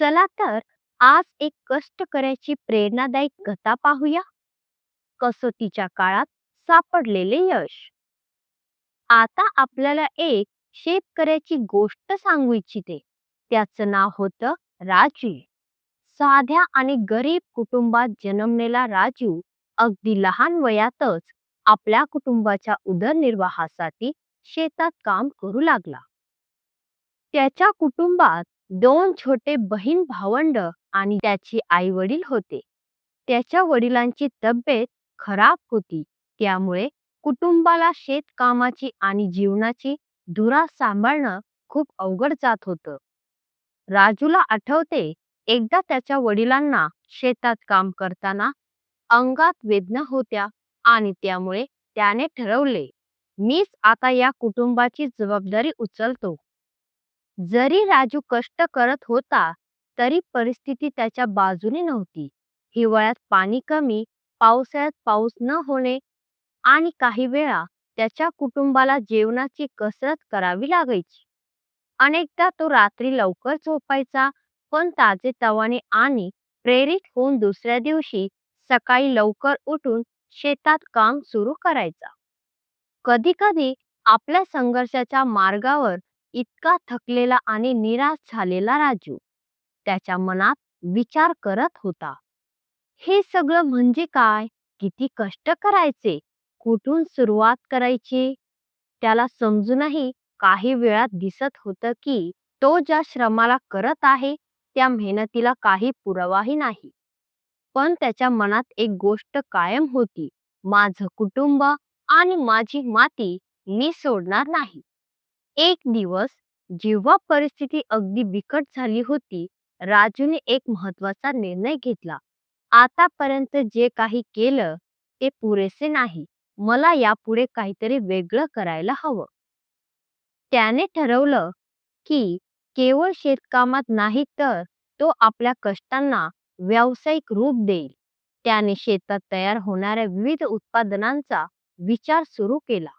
चला तर आज एक कष्ट करायची प्रेरणादायी कथा पाहूया. कसोटीच्या काळात सापडलेले यश? आता आपल्याला एक शेतकऱ्याची गोष्ट सांगू इच्छिते त्याचं नाव होतं राजू. साध्या आणि गरीब कुटुंबात जन्मलेला राजू अगदी लहान वयातच आपल्या कुटुंबाच्या उदरनिर्वाहासाठी शेतात काम करू लागला. त्याच्या कुटुंबात दोन छोटे बहीण भावंड आणि त्याचे आई वडील होते. त्याच्या वडिलांची तब्येत खराब होती. त्यामुळे कुटुंबाला शेतकामाची आणि जीवनाची धुरा सांभाळणं खूप अवघड जात होतं. राजूला आठवते एकदा त्याच्या वडिलांना शेतात काम करताना अंगात वेदना होत्या आणि त्यामुळे त्याने ठरवले मीच आता या कुटुंबाची जबाबदारी उचलतो. जरी राजू कष्ट करत होता तरी परिस्थिती त्याच्या बाजूने नव्हती. हिवाळ्यात पाणी कमी पावसाळ्यात पाऊस न होणे आणि काही वेळा त्याच्या कुटुंबाला जेवणाची कसरत करावी लागायची. अनेकदा तो रात्री लवकर झोपायचा पण ताजे तवाने आणि प्रेरित होऊन दुसऱ्या दिवशी सकाळी लवकर उठून शेतात काम सुरू करायचा. कधी कधी आपल्या संघर्षाच्या मार्गावर इतका थकलेला आणि निराश झालेला राजू त्याच्या मनात विचार करत होता. हे सगळं म्हणजे काय? किती कष्ट करायचे? कुठून सुरुवात करायची? त्याला समजूनही काही वेळात दिसत होतं की तो ज्या श्रमाला करत आहे त्या मेहनतीला काही पुरावाही नाही. पण त्याच्या मनात एक गोष्ट कायम होती. माझं कुटुंब आणि माझी माती मी सोडणार नाही. एक दिवस जेव्हा परिस्थिती अगदी बिकट झाली होती राजूने एक महत्त्वाचा निर्णय घेतला. आतापर्यंत जे काही केलं ते पुरेसे नाही. मला यापुढे काहीतरी वेगळं करायला हवं. त्याने ठरवलं की केवळ शेतकामात नाही तर तो आपल्या कष्टांना व्यावसायिक रूप देईल. त्याने शेतात तयार होणाऱ्या विविध उत्पादनांचा विचार सुरू केला.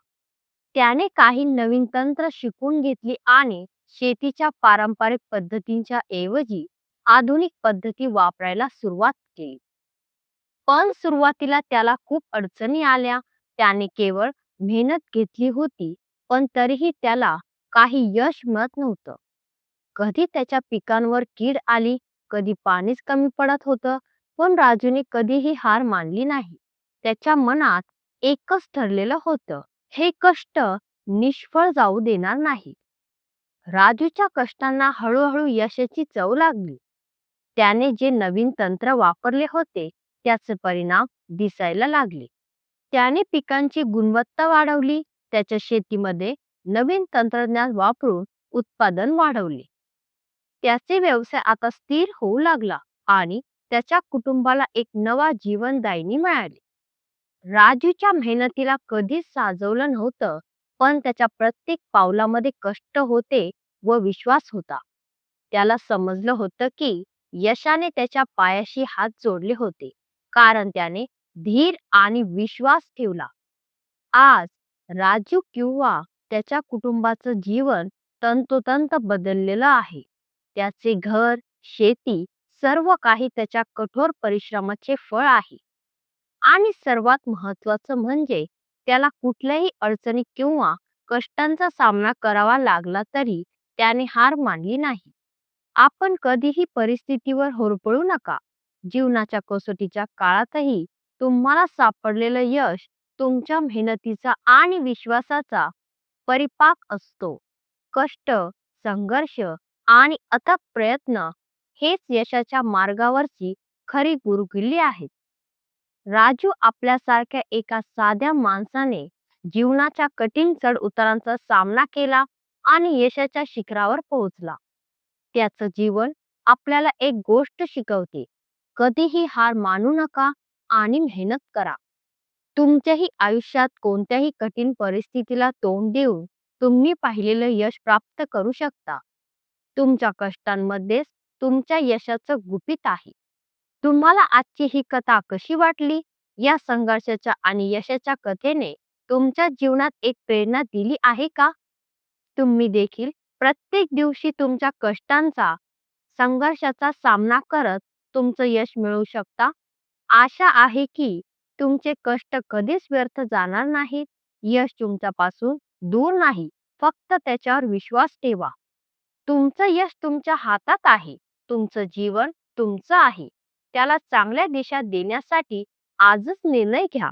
त्याने काही नवीन तंत्र शिकून घेतली आणि शेतीच्या पारंपरिक पद्धतींच्या ऐवजी आधुनिक पद्धती वापरायला सुरुवात केली. पण सुरुवातीला त्याला खूप अडचणी आल्या. त्याने केवळ मेहनत घेतली होती पण तरीही त्याला काही यश मिळत नव्हतं. कधी त्याच्या पिकांवर कीड आली कधी पाणीच कमी पडत होतं पण राजूने कधीही हार मानली नाही. त्याच्या मनात एकच ठरलेलं होतं हे कष्ट निष्फळ जाऊ देणार नाही. राजूच्या कष्टांना हळूहळू यशाची चव लागली. त्याने जे नवीन तंत्र वापरले होते त्याचे परिणाम दिसायला लागले. त्याने पिकांची गुणवत्ता वाढवली त्याच्या शेतीमध्ये नवीन तंत्रज्ञान वापरून उत्पादन वाढवले. त्याचे व्यवसाय आता स्थिर होऊ लागला आणि त्याच्या कुटुंबाला एक नवा जीवनदायिनी मिळाली. राजूच्या मेहनतीला कधीच साजवलं नव्हतं पण त्याच्या प्रत्येक पावलामध्ये कष्ट होते व विश्वास होता. त्याला समजलं होतं की यशाने त्याच्या पायाशी हात जोडले होते कारण त्याने धीर आणि विश्वास ठेवला. आज राजू किंवा त्याच्या कुटुंबाचं जीवन तंतोतंत बदललेलं आहे. त्याचे घर शेती सर्व काही त्याच्या कठोर परिश्रमाचे फळ आहे. आणि सर्वात महत्वाचं म्हणजे त्याला कुठल्याही अडचणी किंवा कष्टांचा सामना करावा लागला तरी त्याने हार मानली नाही. आपण कधीही परिस्थितीवर होरपळू नका. जीवनाच्या कसोटीच्या काळातही तुम्हाला सापडलेलं यश तुमच्या मेहनतीचा आणि विश्वासाचा परिपाक असतो. कष्ट संघर्ष आणि अथक प्रयत्न हेच यशाच्या मार्गावरची खरी गुरुकिल्ली आहेत. राजू आपल्यासारख्या एका साध्या माणसाने जीवनाच्या कठीण चढ उतारांचा सामना केला आणि यशाच्या शिखरावर पोहोचला. त्याचं जीवन आपल्याला एक गोष्ट शिकवते. कधीही हार मानू नका आणि मेहनत करा. तुमच्याही आयुष्यात कोणत्याही कठीण परिस्थितीला तोंड देऊन तुम्ही पाहिलेलं यश प्राप्त करू शकता. तुमच्या कष्टांमध्येच तुमच्या यशाचं गुपित आहे. तुम्हाला आजची ही कथा कशी वाटली? या संघर्षाच्या आणि यशाच्या कथेने तुमच्या जीवनात एक प्रेरणा दिली आहे का? तुम्ही देखील प्रत्येक दिवशी तुमच्या कष्टांचा संघर्षाचा सामना करत तुमचं यश मिळवू शकता? आशा आहे की तुमचे कष्ट कधीच व्यर्थ जाणार नाहीत. यश तुमच्यापासून दूर नाही. फक्त त्याच्यावर विश्वास ठेवा. तुमचं यश तुमच्या हातात आहे. तुमचं जीवन तुमचं आहे. त्याला चांगल्या दिशा देण्यासाठी आजच निर्णय घ्या.